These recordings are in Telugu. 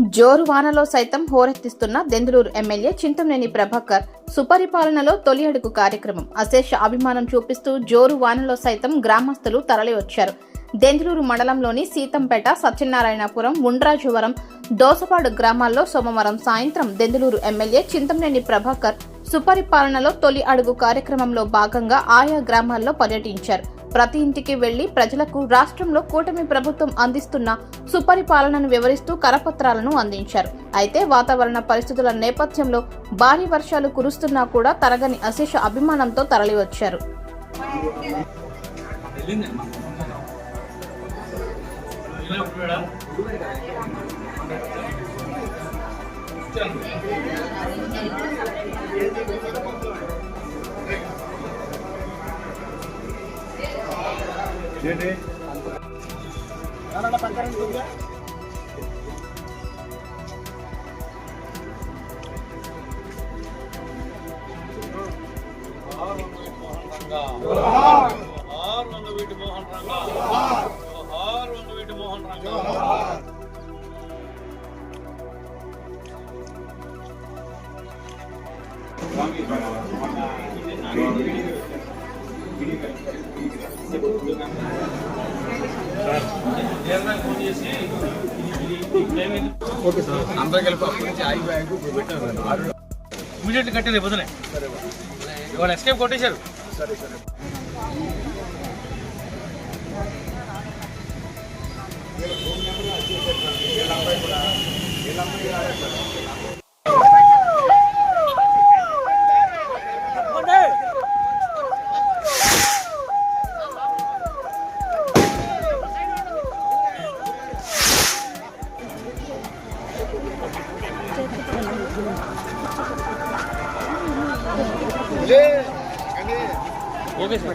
జోరు వానలో సైతం హోరెత్తిస్తున్న దెందులూరు ఎమ్మెల్యే చింతమనేని ప్రభాకర్ సుపరిపాలనలో తొలి అడుగు కార్యక్రమం అశేష అభిమానం చూపిస్తూ జోరు వానలో సైతం గ్రామస్తులు తరలివచ్చారు. దెందులూరు మండలంలోని సీతంపేట సత్యనారాయణపురం ఉండ్రాజువరం దోసపాడు గ్రామాల్లో సోమవారం సాయంత్రం దెందులూరు ఎమ్మెల్యే చింతమనేని ప్రభాకర్ సుపరిపాలనలో తొలి అడుగు కార్యక్రమంలో భాగంగా ఆయా గ్రామాల్లో పర్యటించారు. ప్రతి ఇంటికి వెళ్ళి ప్రజలకు రాష్ట్రంలో కూటమి ప్రభుత్వం అందిస్తున్న సుపరిపాలనను వివరిస్తూ కరపత్రాలను అందించారు. అయితే వాతావరణ పరిస్థితుల నేపథ్యంలో భారీ వర్షాలు కురుస్తున్నా కూడా తరగని అశేష అభిమానంతో తరలివచ్చారు. జోహార్ వంగవీటి మోహన్ రంగా మోహన్ రంగా చైర్మన్ ఫోన్ చేసి ఏమైంది అందరూ కలిపి అప్పటి నుంచి ఆగి బ్యాగ్ ఇప్పుడు పెట్టారు ఆరు ఇమీడియట్ కట్టారు పొద్దునే ఇవాళ ఎస్కేప్ కొట్టేశారు? Okay sir. Okay sir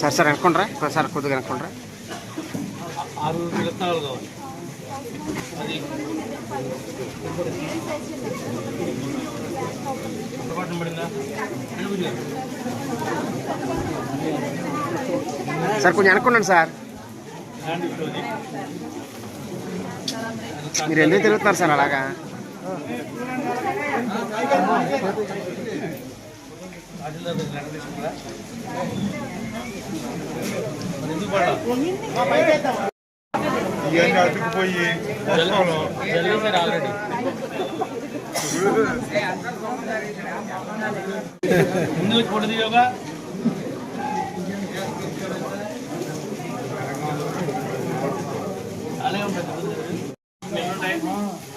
Sir sir అనుకుంటారా సార్ కొద్దిగా అనుకుంటారా ఆరు విత్తనాలు కావాలి. అది. పొరపాటున పడిందా? సార్ కొంచెం అనుకున్నాను సార్. మీరు ఎందుకు తిరుగుతున్నారు సార్ అలాగా? తహసీల్దార్ దగ్గర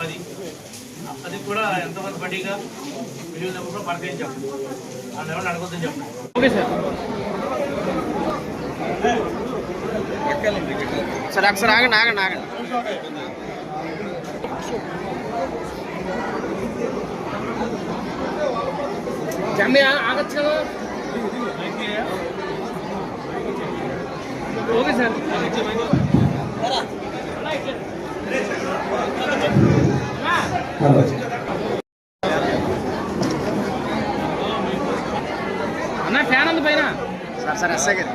అది అది కూడా ఎంతమంది బడ్డీగా మిగిలినప్పుడు కూడా పడతాయని చెప్పండి వాళ్ళు ఎవరు అడగొద్దని చెప్పండి ఓకే సార్ సార్ ఒకసారి ఆగండి ఆగండి ఆగండి జమ్మి ఆగచ్చు కదా ఓకే సార్ అన్న ఫ్యాన్ ఉంది పైన సార్ సార్ ఎస్ఐ గారు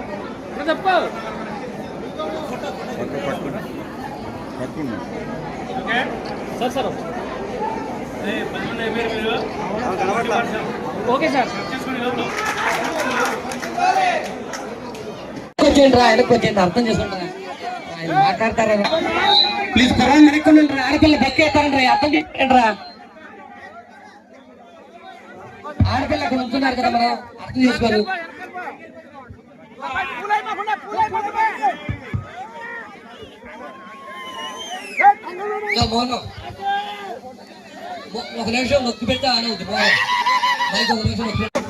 తప్ప okay sir sir okay sir చేసుకుని లోపల వచ్చేయండి రా వెనక్కి వచ్చేయండి అర్థం చేసుకుంటారా ఆయన మాట్లాడతారా ప్లీజ్ పొలం వెనక్కి రా ఆడపిల్ల బెక్క ఎత్తారండి రా అర్థం చేసుకోండి రా ఆడపిల్ల అక్కడ ఉంటున్నారు కదా మనం అర్థం చేసుకోరు ఇదిగో మోహన్ ఒ- ఒక నిమిషం నొక్కి పెడతా ఆన్ మైక్ ఒక నిమిషం నొక్కి పెడితే.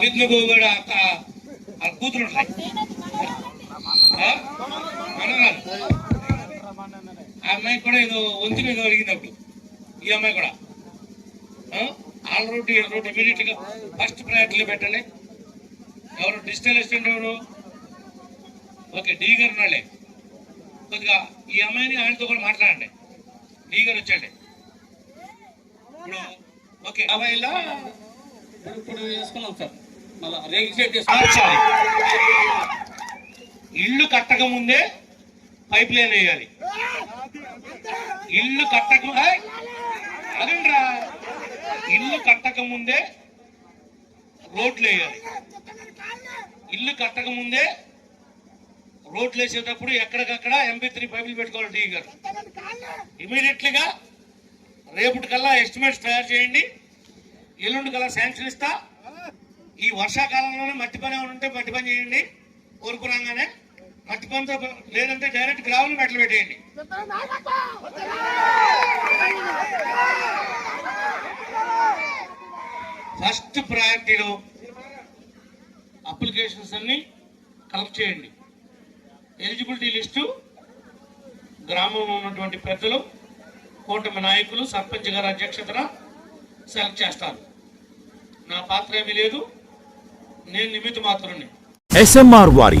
విద్యకు కూడా కూతురు ఆ? అమ్మాయి కూడా ఏదో వంతులు ఏదో అడిగినప్పుడు ఈ అమ్మాయి కూడా. ఆల్ రూట్ ఈ రూట్ ఇమీడియట్గా ఫస్ట్ ప్రయారిటీలో పెట్టండి. ఎవరు డిజిటల్ అసిస్టెంట్ ఎవరు? ఓకే డీ గారు ఉన్నాళ్ళే కొద్దిగా ఈ అమ్మాయిని ఆయనతో కూడా మాట్లాడండి. డీ గారు ఇప్పుడు ఓకే అమ్మాయిలా ఇప్పుడు వేసుకున్నాం సార్. మళ్ళీ రిజిస్టర్ చేసుకోవాలి ఇల్లు కట్టక ముందే పైప్ లైన్ వేయాలి. ఇల్లు కట్టక అదండ్రా ఇల్లు కట్టక ముందే రోడ్లు వేయాలి ఇల్లు కట్టక ముందే రోడ్లు వేసేటప్పుడు ఎక్కడికక్కడ ఎంపీ త్రీ పైపులు పెట్టుకోవాలి డీ గారు. ఇమీడియట్లీగా రేపటి కల్లా ఎస్టిమేట్స్ తయారు చేయండి. ఎల్లుండి కల్లా శాంక్షన్ ఇస్తా. ఈ వర్షాకాలంలోనే మట్టి పని ఏమైనా ఉంటే మట్టి పని చేయండి. కోరుకున్నాగానే మట్టి లేదంటే డైరెక్ట్ గ్రావులు మెట్లు పెట్టేయండి. ఫస్ట్ ప్రయారిటీలో అప్లికేషన్స్ అన్ని కలెక్ట్ చేయండి. ఎలిజిబిలిటీ లిస్టు గ్రామంలో ఉన్నటువంటి పెద్దలు కూటమి నాయకులు సర్పంచ్ గారి అధ్యక్షతన సెలెక్ట్ చేస్తారు. నా పాత్ర ఏమీ లేదు. నేను నిమిత్త మాత్రమే. ఎస్ఎంఆర్ వారి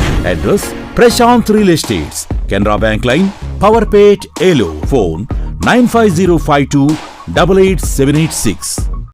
Address Prashanth Real Estates Canara Bank lane Powerpet ఏలో phone nine five zero five two double eight seven eight six